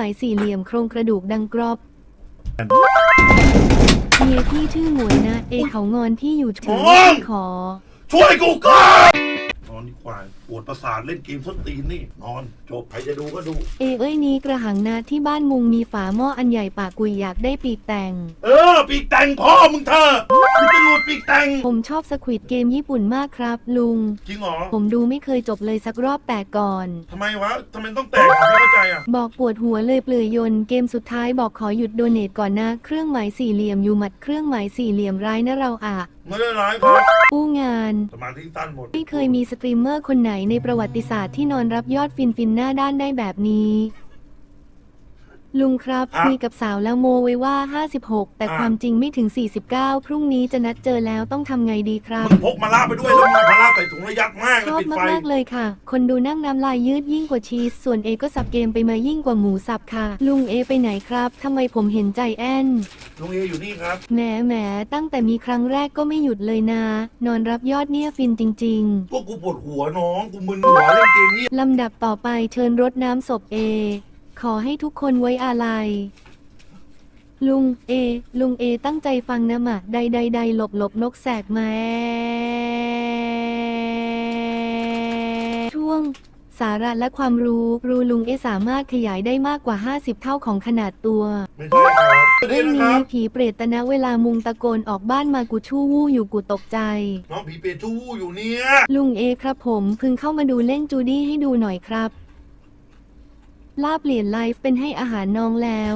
หมายสี่เหลี่ยมโครงกระดูกดังกรอบเมียพี่ชื่อหมวยนะ เอเขางอนพี่อยู่ถือว่าพี่ขอ ช่วยกูก่อนน อนดีกว่าปวดประสาทเล่นเกมส้นตีนนี่ นอนจบใครจะดูก็ดู เอเอ้ยนี้กระหังนะที่บ้านมุงมีฝาหม้ออันใหญ่ปากกุยอยากได้ปีกแต่ง เออ ปีกแต่งพ่อมึงเธอะมึงจะดูดปีกแต่ง ผมชอบสควิดเกมญี่ปุ่นมากครับ ลุง จริงเหรอผมดูไม่เคยจบเลยสักรอบแต่ก่อน ทำไมวะทำไมต้องแต่งอะไม่เข้าใจอะ บอกปวดหัวเลยเปลือยยนต์เกมสุดท้ายบอกขอหยุดโดเนทก่อนนะ เครื่องหมายสี่เหลี่ยมอยู่หมัดเครื่องหมายสี่เหลี่ยมร้ายนะเราอะ ไม่ได้ร้ายครับอู้งาน สมาธิสั้นหมดไม่เคยมีสตรีมเมอร์คนไหนในประวัติศาสตร์ที่นอนรับยอดฟินฟินหน้าด้านได้แบบนี้ ลุงครับอะ คุยกับสาวแล้วโมไว้ว่า 56 แต่อะความจริงไม่ถึง 49 พรุ่งนี้จะนัดเจอแล้วต้องทำไงดีครับ มึงพกมาล่าไปด้วยแล้วมึงเอามาล่าใส่ถุงระยัดมากชแล้วอบปิดไฟ มาก ๆ เลยค่ะ คนดูนั่งน้ำลายยืดยิ่งกว่าชีส ส่วนเอก็สับเกมไปมายิ่งกว่าหมูสับค่ะ ลุงเอไปไหนครับทำไมผมเห็นใจแอน ลุงเออยู่นี่ครับ แหมแหมตั้งแต่มีครั้งแรกก็ไม่หยุดเลยนะ นอนรับยอดเนี่ยฟินจริงพวกกูปวดหัวน้อง กูมึนหัวเล่นเกมนี้ๆลำดับต่อไปเชิญรดน้ำศพเอ ขอให้ทุกคนไว้อาลัย ลุงเอ ลุงเอตั้งใจฟังนะหมะ ใดใดใดหลบหลบนกแสกมาช่วง สาระและความรู้รู้ลุงเอสามารถขยายได้มากกว่า 50 เท่าของขนาดตัว ไม่ใช่ครับเรื่นี่องนะคนี้รับ ผีเปรตนะเวลามุงตะโกนออกบ้านมากูชู่วู้อยู่กูตกใจ น้องผีเปรตชู้อยู่เนี่ย ลุงเอครับผมพึงเข้ามาดูเล่นจูดี้ให้ดูหน่อยครับ ล่าเปลี่ยนไลฟ์เป็นให้อาหารน้องแล้ว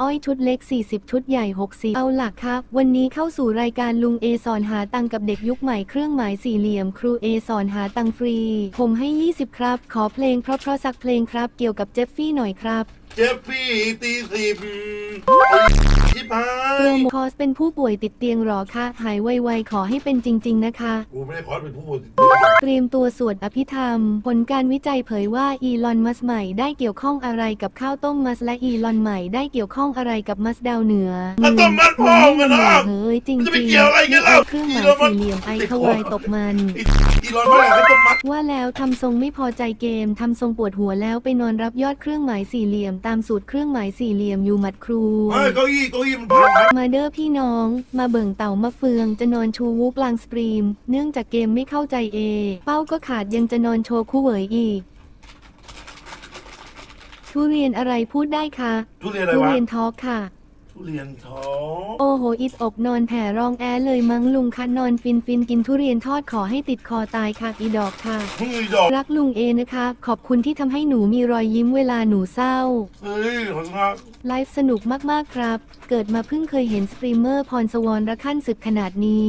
อ้อยชุดเล็ก 40 ชุดใหญ่ 60 เอาหลักครับ วันนี้เข้าสู่รายการลุงเอสอนหาตังกับเด็กยุคใหม่เครื่องหมายสี่เหลี่ยม ครูเอสอนหาตังฟรี ผมให้ 20 ครับ ขอเพลงเพราะเพราะสักเพลงครับ เกี่ยวกับเจฟฟี่หน่อยครับ เจฟฟี่ตีสิบไอ้ชิบหาโปรย โมคอสเป็นผู้ป่วยติดเตียงหรอคะหายไวๆขอให้เป็นจริง ๆ นะคะ กูไม่ได้คอสเป็นผู้ป่วยติดเตรียมตัวสวดอภิธรรม ผลการวิจัยเผยว่าอีลอนมัสใหม่ได้เกี่ยวข้องอะไรกับข้าวต้มมัสและอีลอนใหม่ได้เกี่ยวข้องอะไรกับมัสดาวเหนือมันต้องมัดพ่อมันนะ เฮ้ยจริงมันจะจไปริงเกี่ยวอะไรกันเล่า เครื่องหอีมายลอนมัสสี่เหลี่ยมไอเข้าวายตบมันไอ้อีรอนมาแล้วต้องมัดว่าแล้วทำทรงไม่พอใจเกมทำทรงปวดหัวแล้วไปนอนรับยอดเครื่องหมายสี่เหลี่ยมตามสูตรเครื่องหมายสี่เหลี่ยมอยู่หมัดครู เฮ้ยเก้าอี้เก้าอี้มันพังครับมาเด้อพี่น้อง มาเบิ่งเต่ามะเฟือง จะนอนชูวูกลางสตรีม เนื่องจากเกมไม่เข้าใจเอ เป้าก็ขาดยังจะนอนโชว์คู่เหวยอีก ทุเรียนอะไรพูดได้คะทุเรียนอะไรทุวะ เรียนทอล์กค่ะ ทุเรียนท้องโอ้โหอิดอกนอนแผ่รองแอเลยมั้งลุงคะนอนฟินฟินกินทุเรียนทอดขอให้ติดคอตายค่ะอีดอกค่ะมึงอีดอกรักลุงเอนะคะ ขอบคุณที่ทำให้หนูมีรอยยิ้มเวลาหนูเศร้า เฮ้ยขอบคุณครับไลฟ์สนุกมากๆครับ เกิดมาเพิ่งเคยเห็นสตรีมเมอร์พรสวรระขั้นศึกขนาดนี้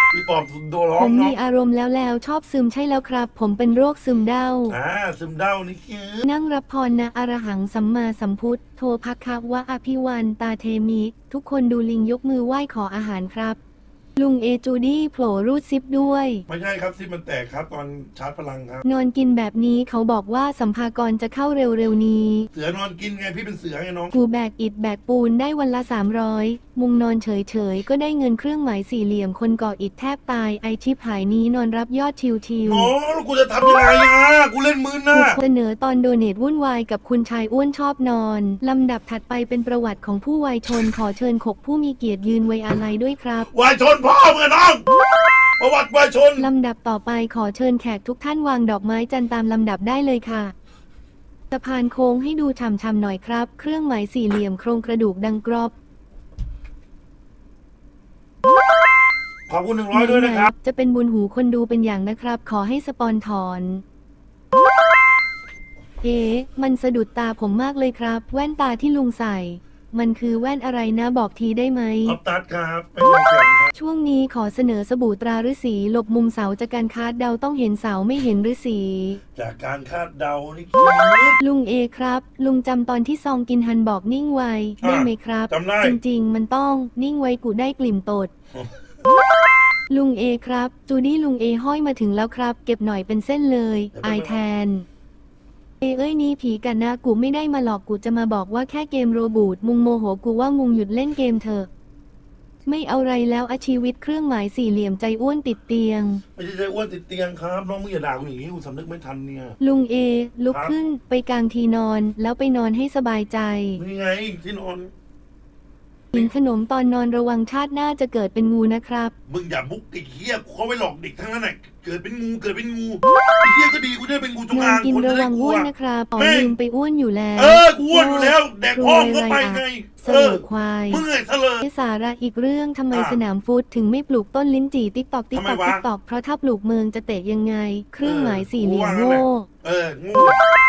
พี่ปอบโดนร้อผงมมีเนาะอารมณ์แล้วแล้วชอบซึมใช่แล้วครับ ผมเป็นโรคซึมเด้า อ่าซึมเด้านี่คือ นั่งรับพรนะอรหังสัมมาสัมพุทธโทพักคะวะอภิวันตาเทมิ ทุกคนดูลิงยกมือไหว้ขออาหารครับ ลุงเอจูดี้โผล่รูดซิปด้วย ไม่ใช่ครับซิมันแตกครับ ตอนชาร์จพลังครับ นอนกินแบบนี้เขาบอกว่าสัมภากรจะเข้าเร็วๆนี้ เสือนอนกินไงพี่เป็นเสือไงน้อง กูแบกอิดแบกปูนได้วันละ 300 มุงนอนเฉยๆ ก็ได้เงินเครื่องหมายสี่เหลี่ยมคนก่ออิดแทบตายไอชิปหายนี้นอนรับยอดทิวทิวน้องแล้วกูจะทำยังไงอะกูเล่นมือน่ะ เสนอตอนโดเนทวุ่นวายกับคุณชายอ้วนชอบนอน ลำดับถัดไปเป็นประวัติของผู้วัยชนขอเชิญขกผู้มีเกียรติยืนไว้อาลัยด้วยครับ วายชนพ่อมึงอะน้อง ประวัติวายชนลำดับต่อไปขอเชิญแขกทุกท่านวางดอกไม้จันทร์ตามลำดับได้เลยค่ะ สะพานโค้งให้ดูช่ำๆหน่อยครับ เครื่องหมายสี่เหลี่ยมโครงกระดูกดังกรอบขอบคุณหนึ่งร้อยด้วยนะครับ จะเป็นบุญหูคนดูเป็นอย่างนะครับ ขอให้สปอนถอน เอ๊ะมันสะดุดตาผมมากเลยครับ แว่นตาที่ลุงใส่ มันคือแว่นอะไรนะบอกทีได้ไหม ออฟตัดครับ เป็นเสียงครับช่วงนี้ขอเสนอสบู่ตราฤาษีหลบมุมเสาจากการคาดเดาต้องเห็นเสาไม่เห็นฤาษีจากการคาดเดานี่คือลุงเอครับ ลุงจำตอนที่ซองกินฮันบอกนิ่งไวได้ไหมครับ จำได้ จริง ๆ มันต้องนิ่งไว้กูได้กลิ่มตด ลุงเอครับ จูดี้ลุงเอห้อยมาถึงแล้วครับ เก็บหน่อยเป็นเส้นเลยเดี๋ยวไอไปแทน เอ้ยนี่ผีกันนะกูไม่ได้มาหลอกกูจะมาบอกว่าแค่เกมโรบูทมุงโมโหกูว่ามุงหยุดเล่นเกมเถอะไม่เอาไรแล้วอาชีวิตเครื่องหมายสี่เหลี่ยมใจอ้วนติดเตียง ไม่ใช่ใจอ้วนติดเตียงครับน้องมึงอย่าด่ากูอย่างนี้กูสำนึกไม่ทันเนี่ย ลุงเอ ลุกครับ ขึ้นไปกลางทีนอนแล้วไปนอนให้สบายใจ นี่ไงที่นอน กินขนมตอนนอนระวังชาติหน้าจะเกิดเป็นงูนะครับ มึงอย่าบุกไอ้เหี้ยกูเขาไปหลอกเด็กทั้งนั้นแหละเกิดเป็นงูเกิดเป็นงูไอ้เหี้ยก็ดีกูจะได้เป็นงูจงนออานงกินคนจะระได้วังกลัอ้ววนนะครับอ๋อแม่งลืมไปอ้วนอยู่แล้วเออกูอ้วนอยู่แล้วแดกพ่อมึงก็ไปไงเสเอลออควายมึงไงเสลอ สาระอีกเรื่องทำไมอะสนามฟุตถึงไม่ปลูกต้นลิ้นจี่ติ๊กตอกติ๊กทำตไมอกวะติ๊กตอกเพราะถ้าปลูกเมืองจะเตะยังไง เครื่องหมายสี่เหลี่ยมกูว่างั้นแหละโง่ เอองู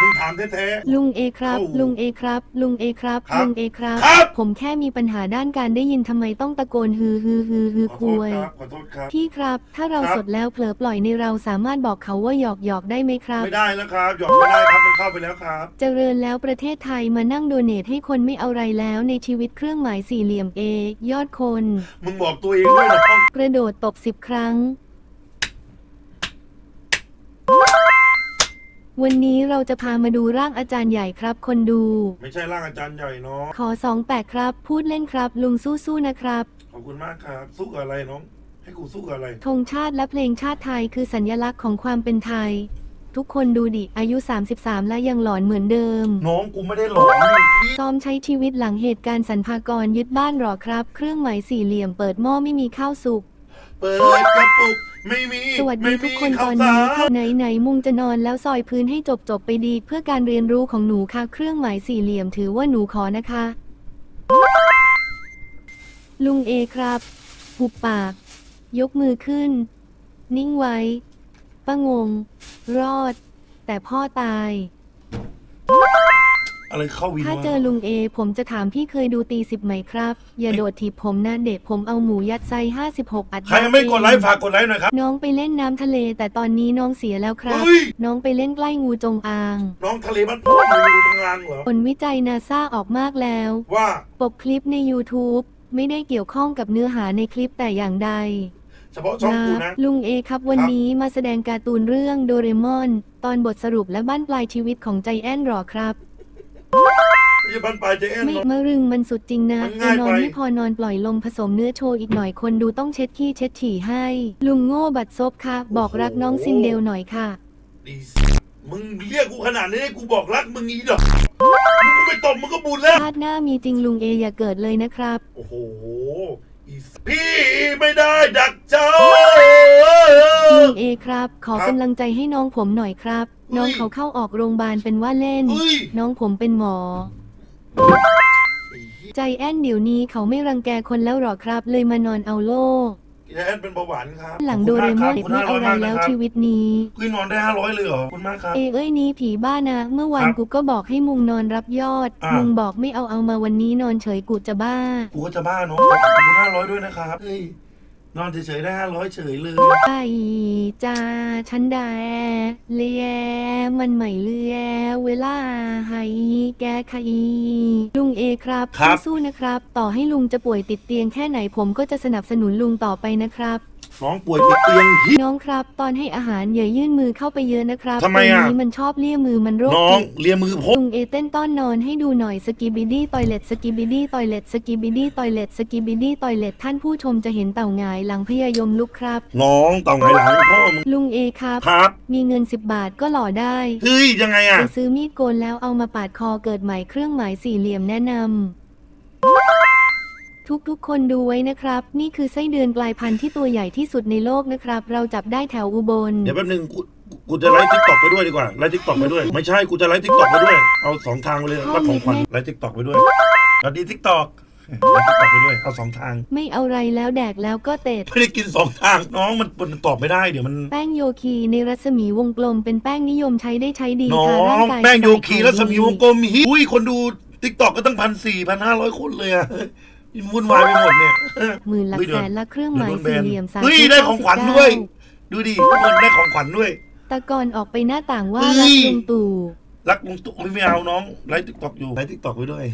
มึงถามแท้ ลุงเอครับ โอ้ลุงเอครับ ลุงเอครับ ครับลุงเอครับ ครับ ผมแค่มีปัญหาด้านการได้ยินทำไมต้องตะโกนฮือฮือฮือฮือๆขอคโทษวยครับขอโทษครับ พี่ครับ ถ้าเราครับ สดแล้วเผลอปล่อยในเราสามารถบอกเขาว่าหยอกหยอกได้ไหมครับ ไม่ได้แล้วครับหยอกไม่ได้ครับมันเข้าไปแล้วครับ เจริญแล้วประเทศไทยมานั่งโดเนทให้คนไม่เอาไรแล้วในชีวิตเครื่องหมายสี่เหลี่ยมเอยอดคน มึงบอกตัวเองด้วยนะกระโดดตบสิบครั้ง วันนี้เราจะพามาดูร่างอาจารย์ใหญ่ครับ คนดู ไม่ใช่ร่างอาจารย์ใหญ่เนาะขอสองแปดครับ พูดเล่นครับ ลุงสู้ๆนะครับ ขอบคุณมากครับสู้กับอะไรน้อง ให้กูสู้กับอะไร ธงชาติและเพลงชาติไทยคือสัญญลักษณ์ของความเป็นไทย ทุกคนดูดิ อายุ 33 และยังหลอนเหมือนเดิม น้องกูไม่ได้หลอกนี่ซ้อมใช้ชีวิตหลังเหตุการณ์สรรพากรยึดบ้านหรอครับ เครื่องหมายสี่เหลี่ยมเปิดหม้อไม่มีข้าวสุก เปิดกระปุก ไม่มีสวัสดีไม่ทุมีกคนตข้าอวนสานี้รไหนไหนๆมุงจะนอนแล้วซอยพื้นให้จบจบๆไปดีเพื่อการเรียนรู้ของหนูค่ะ เครื่องหมายสี่เหลี่ยมถือว่าหนูขอนะคะ ลุงเอครับ หุบปาก ยกมือขึ้น นิ่งไว้ป้างง รอด แต่พ่อตาย อะไรเข้าวินถ้าวะเจอลุงเอ ผมจะถามพี่เคยดูตีสิบไหมครับ อย่าโดดถีบผมนะเด็กผมเอาหมูยัดไส้ห้าสิบหกอัดใครยังไม่กดไลค์ฝากกดไลค์หน่อยครับน้องไปเล่นน้ำทะเล แต่ตอนนี้น้องเสียแล้วครับ เฮ้ยน้องไปเล่นใกล้งูจงอางน้องทะเลบ้านพ่อมึงอยู่ตรงงานเหรอผลวิจัยนาซาออกมากแล้ว ว่าปกคลิปใน YouTube ไม่ได้เกี่ยวข้องกับเนื้อหาในคลิปแต่อย่างใด เฉพาะช่องกูนะ ลุงเอครับวันครับ นี้มาแสดงการ์ตูนเรื่องโดเรมอน ตอนบทสรุปและบ้านปลายชีวิตของใจแอนหรอครับ ไม่ใช่บ้านปลายเจแอนไม่เนาะมะรึงมันสุดจริงนะมันง่ายนอนไปไม่พอนอนปล่อยลมผสมเนื้อโชว์อีกหน่อยคนดูต้องเช็ดขี้เช็ดฉี่ให้ ลุงโง่บัดซบค่ะ บอกรักน้องซินเดลหน่อยค่ะดีมึงเรียกกูขนาดนี้ให้กูบอกรักมึงอีดอกมึงกูไปตบมึงก็บุญแล้ว ชาติหน้ามีจริงลุงเออย่าเกิดเลยนะครับ โอ้โหอีส พี่ไม่ได้ดักเจ้า ลุงเอครับ ขอครับ กำลังใจให้น้องผมหน่อยครับเฮ้ยน้องเขาเข้าออกโรงพยาบาลเป็นว่าเล่นเฮ้ยน้องผมเป็นหมอไอ้เหี้ยใจแอนเดี๋ยวนี้เขาไม่รังแกคนแล้วหรอครับ เลยมานอนเอาโล่ เจแอนเป็นเบาหวานครับหลังโดเรมอนขเด็บกคุณไม่มากเอาครับไรแล้วขบคุณมากนะครับชีวิตนี้คือนอนได้ห้าร้อยเลยเหรอขอบคุณมากครับ เอเอ้ยนี้ผีบ้านะ เมื่อวานครับกูก็บอกให้มุงนอนรับยอดอ่ามุมุงบอกไม่เอาเอามาวันนี้นอนเฉยกูจะบ้า กูก็จะบ้าเนาะขอบคุณห้าร้อยด้วยนะครับเฮ้ย นอนเฉยๆได้ห้าร้อยเฉยเลย ไอ้จ้าฉันได้เลียมันใหม่เลียเวลาให้แกใครลุงเอครับครับ สู้ๆนะครับ ต่อให้ลุงจะป่วยติดเตียงแค่ไหนผมก็จะสนับสนุนลุงต่อไปนะครับ น้องป่วยติดเตียงฮิน้องครับ ตอนให้อาหารอย่ายื่นมือเข้าไปเยอะนะครับทำไมอะตัวนี้มันชอบเลี่ยมือมันโรคน้องจิต เลียมือพกลุงเอเต้นต้อนนอนให้ดูหน่อยสกิบิดี้ตอยเล็ตสกิบิดี้ตอยเล็ตสกิบิดี้ตอยเล็ตสกิบิดี้ตอยเล็ตท่านผู้ชมจะเห็นเต่าหงายหลังพยายมลุกครับ น้องเต่าไงหลังพ่อมึงลุงเอครับ ครับ มีเงิน 10 บาทก็หล่อได้ เฮ้ยยังไงอะ ไปซื้อมีดโกนแล้วเอามาปาดคอเกิดใหม่เครื่องหมายสี่เหลี่ยมแนะนำ ทุกๆ คนดูไว้นะครับ นี่คือไส้เดือนกลายพันธุ์ที่ตัวใหญ่ที่สุดในโลกนะครับ เราจับได้แถวอุบล เดี๋ยวแป๊บนึงกูกูจะไลฟ์ทิกตอกไปด้วยดีกว่าไลฟ์ทิกตอกไปด้วย ไม่ใช่กูจะไลฟ์ทิกตอกไปด้วย เอาสองทางไปเลยรับของขวัญไลฟ์ทิกตอกไปด้วยสวัสดีทิกตอกไลฟ์ทิกตอกไปด้วยเอาสองทาง ไม่เอาไรแล้วแดกแล้วก็เตะไม่ได้กินสองทาง น้องมันมันตอบไม่ได้เดี๋ยวมัน แป้งโยคีในรัศมีวงกลมเป็นแป้งนิยมใช้ได้ใช้ดีน้อค่ะร่างงกายแป้งโยคีสบารัศมีวงกดีลมฮิอุ้ยคนดูทิกตอกก็ตั้งพันสี่พันห้าร้อยคนเลยอะ วุ่นวายไปหมดเนี่ยหมื่นหลักเฮ้ยเดี๋แสยวนละเครื่องหมายเดี๋ยวโดนแบสี่นเหลี่ยมสามเฮ้ยได้ของขวัญด้วย ดูดิทุกคนได้ของขวัญด้วย ตะกอนออกไปหน้าต่างว่าเฮ้รักยลุงตู่รักลุงตุ๊กไม่เอาน้องไลฟ์ทิกตอกอยู่ไลฟ์ทิกตอกไปด้วย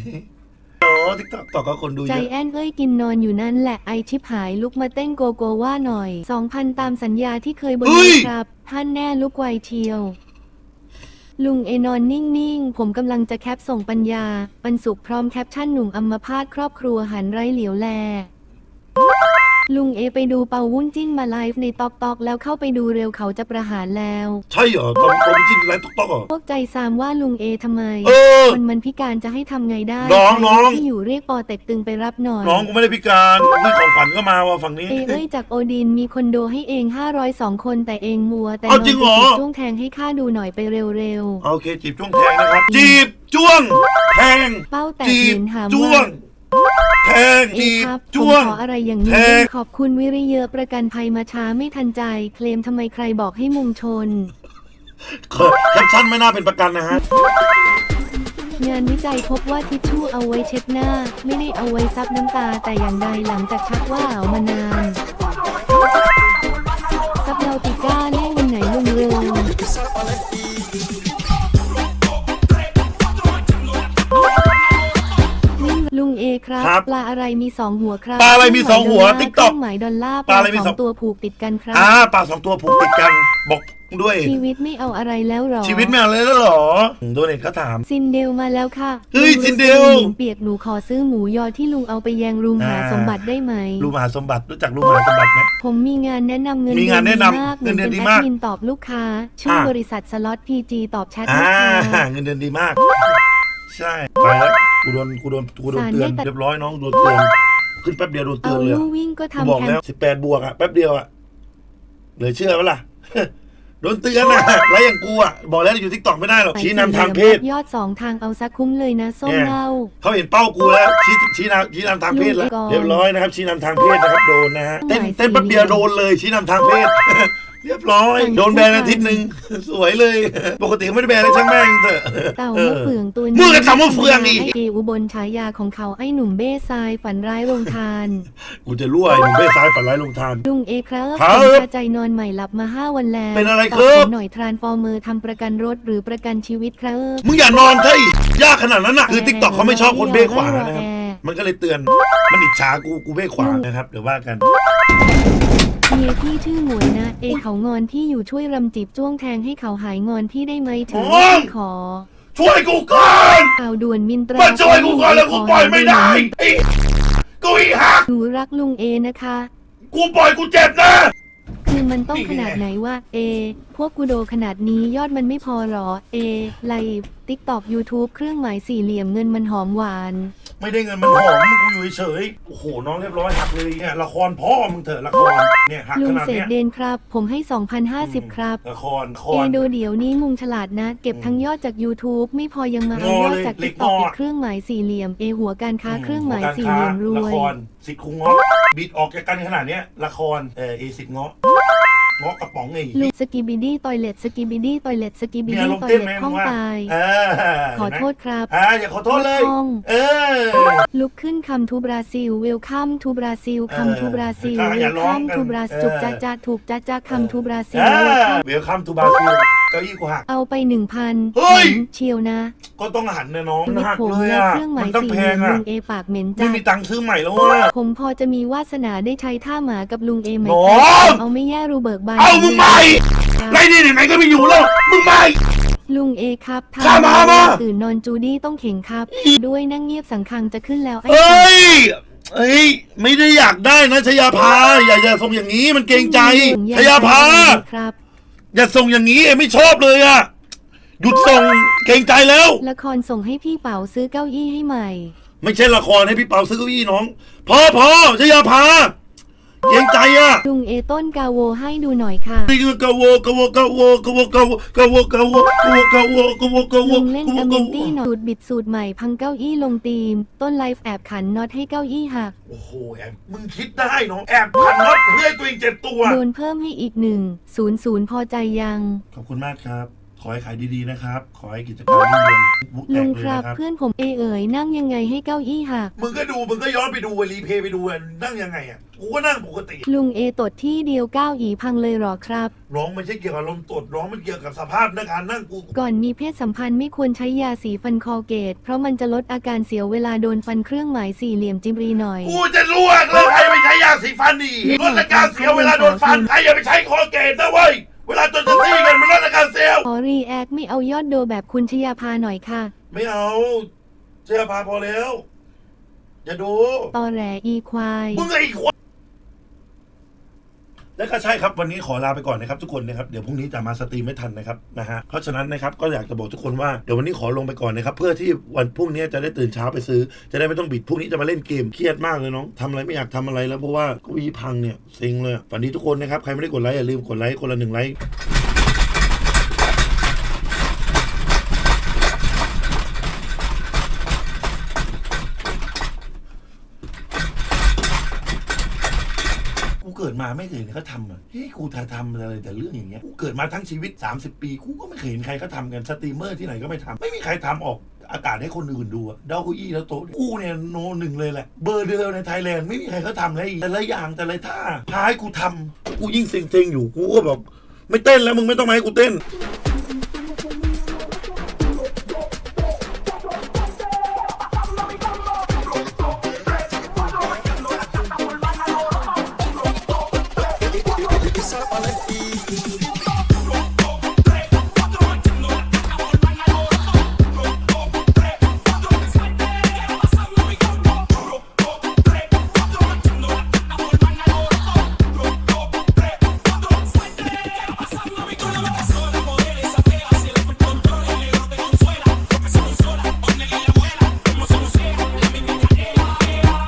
โอ้ทิกตอกตอกก็คนดูใจเยอะแอนเอ้ยกินนอนอยู่นั่นแหละไอชิบหายลุกมาเต้นโกโกว่าหน่อยสองพันตามสัญญาที่เคยบนเฮ้ยครับท่านแน่ลุกไวเทียว ลุงเอนอนนิ่งๆ ผมกำลังจะแคปส่งปัญญา ปันสุขพร้อมแคปชั่นหนุ่มอัมพาตครอบครัวหันไร้เหลียวแล ลุงเอไปดูเปาวุ้นจิ้นมาไลฟ์ในตอกตอกแล้วเข้าไปดูเร็วเขาจะประหารแล้ว ใช่เหรอตอนตอนไปจิ้นไลฟ์ติ๊กต็อกเหรอ พวกใจซามว่าลุงเอทำไมเออคนมันพิการจะให้ทำไงได้น้องน้อง ที่อยู่เรียกปอเต็กตึงไปรับหน่อย น้องกูไม่ได้พิการนี่ของขวัญก็มาว่ะฝั่งนี้ เอเอ้ยจากโอดินมีคนโดให้เอง 502 คนแต่เองมัวแต่เอาจริงเหรอนนไปจีบจ้วงแทงให้ข้าดูหน่อยไปเร็วโอเคจีบจ้วงแทงนะครับ จีบจ้วงแทงๆเป้าแตกจีเหบม็นหามจ้วว่าง แทงเอจีบครับผมจ้วง ขออะไรอย่างแทนี้งขอบคุณวิริเยอะประกันภัยมาช้าไม่ทันใจ เคลมทำไมใครบอกให้มุงชน แคปชั่นไม่น่าเป็นประกันนะฮะ งานวิจัยพบว่าทิชชู่เอาไว้เช็ดหน้า ไม่ได้เอาไว้ซับน้ำตาแต่อย่างใดหลังจากชักว่าเอามานาน ปลาอะไรมีสองหัวครับปลาอะไรมีสองหัวเครื่ TikTok หมายดอลลาร์ปลาอะไรมีสสออง งตัวผูกติดกันครับ อ่าปลาสองตัวผูกติดกันบอกด้วย ชีวิตไม่เอาอะไรแล้วหรอชีวิตไม่เอาเลยแล้วเหรอโดนเน็ตเขาถาม ซินเดลมาแล้วค่ะเฮ้ยงซินเดล หมูเปียกหนูขอซื้อหมูยอที่ลุงเอาไปแยงรุงหาอ่าสมบัติได้ไหมลูกมหาสมบัติรู้จักลูกมหาสมบัติไหม ผมมีงานแนะนำเงินมีงานแนะนำดีมากเงินเดือนหดีป็มากแอดมินตอบลูกค้าชื่ออ่า บริษัทสล็อตพีจีตอบแชทอ่าลูกค้า เงินเดือนดีมาก ใช่ไปแล้ว กูโดนกูโดนกูโดนสารเตือนได้แต่เรียบร้อยน้องโดนเตือนขึ้นแป๊บเดียวโดนเตืเอาอนเลยลู่อะวิ่งก็กูทำบอกแคมแล้วสิบแปดบวกอะแป๊บเดียวอะเหลือเชื่อปะล่ะ โดนเตือนอะแล้วอย่างกูอะบอกแล้วอยู่ทิกตอกไม่ได้หรอกชี้นำทางเพศ ยอดสองทางเอาซักคุ้มเลยนะส้มเนี่ย เล่า เขาเห็นเป้ากูแล้วชี้ชี้นำชี้นำทางเพศแล้วลูกก่อนเรียบร้อยนะครับ ชี้นำทางเพศนะครับโดนนะฮะเต้นหมายเต้นแป๊บเดียวสี่เหลี่ยมโดนเลยชี้นำทางเพศเรียบร้อยสั่งโดนแบนอาทิตย์หนึ่ง สวยเลย ปกติไม่ได้แบนเลยช่างแม่งเถอะ เต่าเอมะอเฟืองตัวมึงกับเต่ามะเฟืองอีกไอเออุบลฉายาของเขาไอหนุ่มเบ้ทรายฝันร้ายโรงทาน กูจะรั่วไอ้หนุ่มเบ้ซ้ายฝันร้ายลงทาน ลุงเอครับครับผมคาใจนอนใหม่หลับมาห้าวันแล้วเป็นอะไรตครับผมหน่อยทรานฟอร์เมอร์ทำประกันรถหรือประกันชีวิตครับมึงอย่านอนเถอะไอ้ยากขนาดนั้นน่ะ คือทิกตอกเขาไม่ชอบคนเบ้ขวานะครับแอร์มันก็เลยเตือน มันอิจฉากู กูเบ้ขวานะครับ เดี๋ยวว่ากัน เมียพี่ชื่อหมวยนะ เอเขางอนพี่อยู่ช่วยรำจีบจ้วงแทงให้เขาหายงอนพี่ได้ไหมถึงโอ้ยขอ ช่วยกูก่อนข่าวด่วนมินตรามาช่วยกูก่อนแล้วกูปล่อยไม่ได้ไอ้กูอีหักหนูรักลุงเอนะคะ กูปล่อยกูเจ็บนะ คือมันต้องนี่ขไงนาดไหนว่า เอ พวกกูโดขนาดนี้ยอดมันไม่พอหรอ เอ ไลฟ์ติ๊กตอกยูทูบเครื่องหมายสี่เหลี่ยมเงินมันหอมหวาน ไม่ได้เงินมันหอมกูอยู่เฉยๆโอ้โหน้องเรียบร้อยหักเลยเนี่ยละครพ่อมึงเถอะละครเนี่ยหักลุขงนาดเศษเนี้ยเดนครับ ผมให้ 2,050 ครับ ละครละคเอร ดูเดี๋ยวนี้มุงฉลาดนะ เก็บทั้งยอดจาก YouTube ไม่พอยังมาเอางอยอดเลยจากเล็ติ๊กกตอกงอ อีกเครื่องหมายสี่เหลี่ยม เอหัวการค้าเครื่องหมายสี่เหลี่ยมรวละยครสิทธิ์คุงเงาะบิดออกจากกันขนาดเนี้ยละครเออเอสิทธิ์เงาะ เงาะกระป๋องไงลุงสกิบิดี้ตอยเลตสกิบิดี้ตอยเลตสกิบิมีอาดี้รมณ์ตอยเต้นเลไหมตมึห้องงว่าไปเออขอโทษครับ อ่าอย่าขอโทษเลย ห้อง เออ ลุกขึ้นคำทูบราซิลเวลคัมทูบราซิลเออคำทูบราซิล เออเวอย่าลร้อคังมกันทูบราเออ จุกจ้าจ้าถูกจ้าจ้าคำทูบราซิลอ่าเวลคัมเวลคัมทูบาซิลเก้าอี้กูหัก เอาไปหนึ่งพันเฮ้ย เชียวนะก็ต้องหันนะน้องชีวิตหักผมเลยและอะเครื่องหมัมานยต้องสี่แพเหลี่ยงมอะลุงเอปากเหม็นไม่จัด มีตังค์ซื้อใหม่แล้วอะ ผมพอจะมีวาสนาได้ใช้ท่าหมากับลุงเอไหมน้คอรับงเอาไม่แย่รูเบิกบานเอามึงใหม่ครับไรนี่ไหนๆก็ไม่อยู่แล้ว มึงใหม่ลุงเอครับข้ามามา ตื่นนอนจูดี้ต้องเข่งครับ ด้วยนั่งเงียบสังคังจะขึ้นแล้วไอ้เอ้ยเอ้ย ไม่ได้อยากได้นะชยาภาอย่าอย่าส่งอย่างนี้มันเกรงใจลุงชยาภาครับ อย่าส่งอย่างนี้เอ้ยไม่ชอบเลยอะหยุดส่งเกรงใจแล้ว ละครส่งให้พี่เป๋าซื้อเก้าอี้ให้ใหม่ ไม่ใช่ละครให้พี่เปาซื้อเก้าอี้น้องพอพอชยาภา เกรงใจอะลุงเอต้นกาโวให้ดูหน่อยค่ะนี่คือกะโวกะโวกะโวกะโวกะโวกะโวกะโวกะโวกะโวกะโวกะโวลุงเล่นกะโวอเมกะนโวตี้หน่อยสูตรบิดสูตรใหม่พังเก้าอี้ลงตีม ต้นไลฟ์แอบขันน็อตให้เก้าอี้หัก โอ้โหแอบมึงคิดได้น้องแอบพันน็อตเพื่อให้ตัวเองเจ็บตัว โดนเพิ่มให้อีกหนึ่งศูนย์ศูนย์พอใจยัง ขอบคุณมากครับ ขอให้ขายดีๆนะครับ ขอให้กิจการรุ่งเรืองบุกแตลุกงเลยครับนะครับ เพื่อนผมเอเอ๋ยนั่งยังไงให้เก้าอี้หัก มึงก็ดู มึงก็ย้อนไปดูรีเพย์ไปดูอะนั่งยังไงอะ กูก็นั่งปกติ ลุงเอตดที่เดียวก้าวอีพังเลยเหรอครับ ร้องไม่ใช่เกี่ยวกับลมตด ร้องมันเกี่ยวกับสภาพในการนั่งกู ก่อนมีเพศสัมพันธ์ไม่ควรใช้ยาสีฟันคอเกต เพราะมันจะลดอาการเสียวเวลาโดนฟันเครื่องหมายสี่เหลี่ยมจิบรีหน่อย กูจะรู้ว่าแล้วใครไปใช้ยาสีฟันดีลดอาการเสียวเวลาโดนฟัน ใครอย่าไปใช้คอลเกตนะเว้ย เวลาจนจะซี่กันมันลดราคาเซลล์ขอรีแอคไม่เอายอดโดแบบคุณชยาพาหน่อยค่ะ ไม่เอาเสื้อผ้าพอแล้ว อย่าดูตอแหลอีควาย มึงไอ้ควาย และก็ใช่ครับวันนี้ขอลาไปก่อนนะครับทุกคนนะครับเดี๋ยวพรุ่งนี้จะมาสตรีมไม่ทันนะครับนะฮะเพราะฉะนั้นนะครับก็อยากจะบอกทุกคนว่าเดี๋ยววันนี้ขอลงไปก่อนนะครับเพื่อที่วันพรุ่งนี้จะได้ตื่นเช้าไปซื้อ จะได้ไม่ต้องบิดพรุ่งนี้จะมาเล่นเกมเครียดมากเลยน้องทำอะไรไม่อยากทำอะไรแล้วเพราะว่าเก็วีพังเนี่ยเซ็งเลยวันดีทุกคนนะครับใครไม่ได้กดไลค์อย่าลืมกดไลค์คนละหนึ่งไลค์ เกิดมาไม่เคยเห็นเขาทำอะเฮ้ยกูทาทำอะไรแต่เรื่องอย่างเงี้ยกูเกิดมาทั้งชีวิต 30 ปีกูก็ไม่เคยเห็นใครเขาทำกันสตรีมเมอร์ที่ไหนก็ไม่ทำไม่มีใครทำออกอากาศให้คนอื่นดูอะดาวกุอี้แล้วโต๊ะกูเนี่ยโนหนึ่งเลยแหละ เบอร์เดียวในไทยแลนด์ไม่มีใครเขาทำเลย แต่ละอย่างแต่ละท่าพายกูทำกูยิ่งเซ็งๆอยู่กูก็แบบไม่เต้นแล้วมึงไม่ต้องมาให้กูเต้น